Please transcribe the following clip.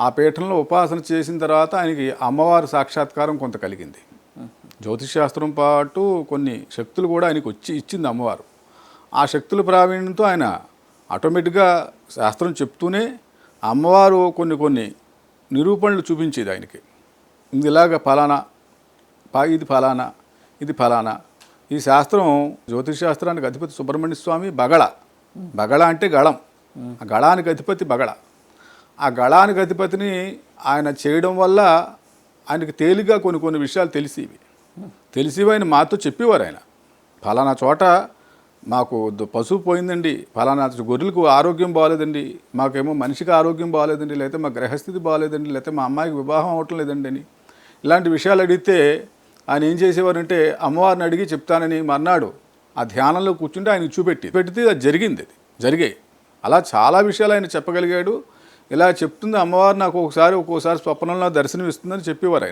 ఆ పీఠంలో ఉపాసన చేసిన తర్వాత ఆయనకి అమ్మవారి సాక్షాత్కారం కొంత కలిగింది. జ్యోతిష్ శాస్త్రం పాటు కొన్ని శక్తులు కూడా ఆయనకు వచ్చి ఇచ్చింది అమ్మవారు. ఆ శక్తుల ప్రావీణ్యంతో ఆయన ఆటోమేటిక్గా శాస్త్రం చెప్తూనే అమ్మవారు కొన్ని కొన్ని నిరూపణలు చూపించేది ఆయనకి. ఇది ఇలాగ ఫలానా పా ఇది ఫలానా ఇది ఫలానా. ఈ శాస్త్రం జ్యోతిష్ శాస్త్రానికి అధిపతి సుబ్రహ్మణ్య స్వామి బగళ. బగళ అంటే గళం. ఆ గళానికి అధిపతి బగళ. ఆ గళానికి అధిపతిని ఆయన చేయడం వల్ల ఆయనకి తేలిగ్గా కొన్ని కొన్ని విషయాలు తెలిసేవి. తెలిసివి ఆయన మాతో చెప్పేవారు ఆయన. ఫలానా చోట మాకు పశువు పోయిందండి. ఫలానా గొర్రెలకు ఆరోగ్యం బాగాలేదండి మాకేమో మనిషికి ఆరోగ్యం బాగాలేదండి లేకపోతే మా గ్రహస్థితి బాగాలేదండి లేకపోతే మా అమ్మాయికి వివాహం అవటం లేదండి అని. ఇలాంటి విషయాలు అడిగితే ఆయన ఏం చేసేవారంటే అమ్మవారిని అడిగి చెప్తానని మర్నాడు ఆ ధ్యానంలో కూర్చుంటే ఆయనకు చూపెట్టి పెడితే అది జరిగింది అది. జరిగాయి. అలా చాలా విషయాలు ఆయన చెప్పగలిగాడు. ఇలా చెప్తుంది అమ్మవారు నాకు ఒకసారి ఒక్కోసారి స్వప్నంలో దర్శనం ఇస్తుందని చెప్పేవారు ఆయన.